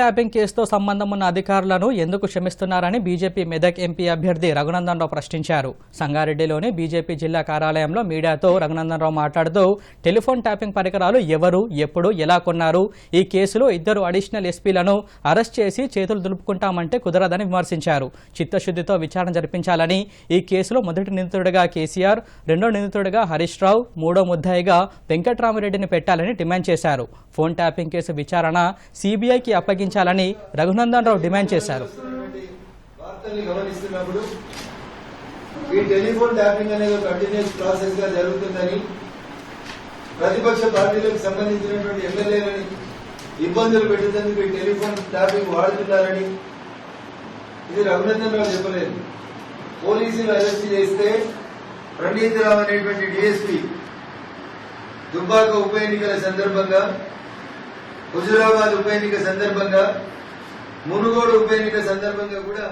Tapping కేసుతో సంబంధం ఉన్న అధికారులను ఎందుకు క్షమిస్తున్నారని బీజేపీ మెదక్ ఎంపీ అభ్యర్థి రఘునందన్ రావు ప్రశ్నించారు. సంగారెడ్డిలోని బీజేపీ జిల్లా కార్యాలయంలో మీడియాతో రఘునందన్ రావు మాట్లాడుతూ టెలిఫోన్ ట్యాపింగ్ పరికరాలు ఎవరు ఎప్పుడు ఎలా కొన్నారు ఈ కేసులో ఇద్దరు అడిషనల్ ఎస్పీలను అరెస్ట్ చేసి చేతులు దులుపుకుంటామంటే కుదరదని విమర్శించారు. చిత్తశుద్ధితో విచారణ జరిపించాలని ఈ కేసులో మొదటి నిందితుడిగా కేసీఆర్ రెండో నిందితుడిగా హరీష్ రావు మూడో ముద్దాయిగా వెంకట్రామరెడ్డిని పెట్టాలని డిమాండ్ చేశారు. ఫోన్ ట్యాపింగ్ కేసు విచారణ సీబీఐకి అప్పగి అప్పగించాలని రఘునందన్ రావు డిమాండ్ చేశారు. ఈ టెలిఫోన్ ట్యాపింగ్ అనేది కంటిన్యూస్ ప్రాసెస్గా జరుగుతుందని ప్రతిపక్ష పార్టీలకు సంబంధించినటువంటి ఎమ్మెల్యేలని ఇబ్బందులు పెట్టేందుకు ఈ టెలిఫోన్ ట్యాపింగ్ వాడుతున్నారని ఇది రఘునందన్ రావు చెప్పలేదు. పోలీసులు అరెస్ట్ చేస్తే ప్రణీత్ రావు అనేటువంటి డిఎస్పీ దుబ్బాక ఉప ఎన్నికల సందర్భంగా హుజురాబాద్ ఉప ఎన్నిక సందర్భంగా మునుగోడు ఉప ఎన్నిక సందర్భంగా కూడా